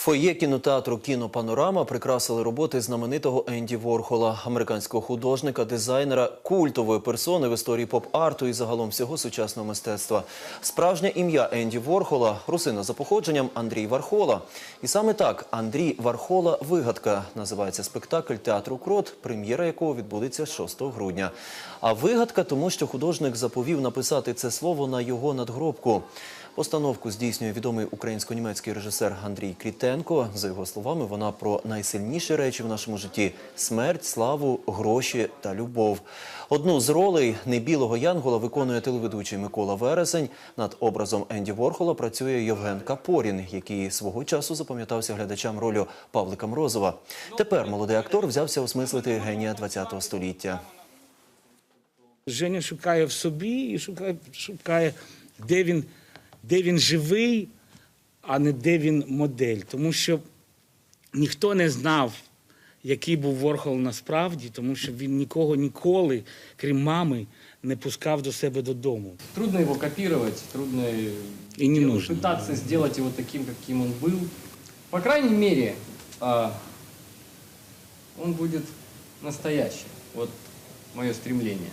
Фоє кінотеатру Кінопанорама прикрасили роботи знаменитого Енді Ворхола, американського художника, дизайнера, культової персони в історії поп-арту і загалом всього сучасного мистецтва. Справжнє ім'я Енді Ворхола – русина за походженням Андрій Вархола. І саме так Андрій Вархола вигадка називається спектакль театру Крот, прем'єра якого відбудеться 6 грудня. А вигадка тому, що художник заповів написати це слово на його надгробку. Постановку здійснює відомий українсько-німецький режисер Андрій Крітенко. За його словами, вона про найсильніші речі в нашому житті: смерть, славу, гроші та любов. Одну з ролей небілого Янгола виконує телеведучий Микола Вересень. Над образом Енді Ворхола працює Євген Капорін, який свого часу запам'ятався глядачам ролю Павлика Морозова. Тепер молодий актор взявся осмислити генія ХХ століття. Женя шукає в собі і шукає, шукає де, він, де він живий, а не де він модель. Тому що ніхто не знав, який був Ворхол насправді, тому що він нікого ніколи, крім мами, не пускав до себе додому. Трудно его копировать, трудно И не нужно. пытаться сделать его таким, каким он был. По крайней мере, а, он будет настоящим. Вот мое стремление.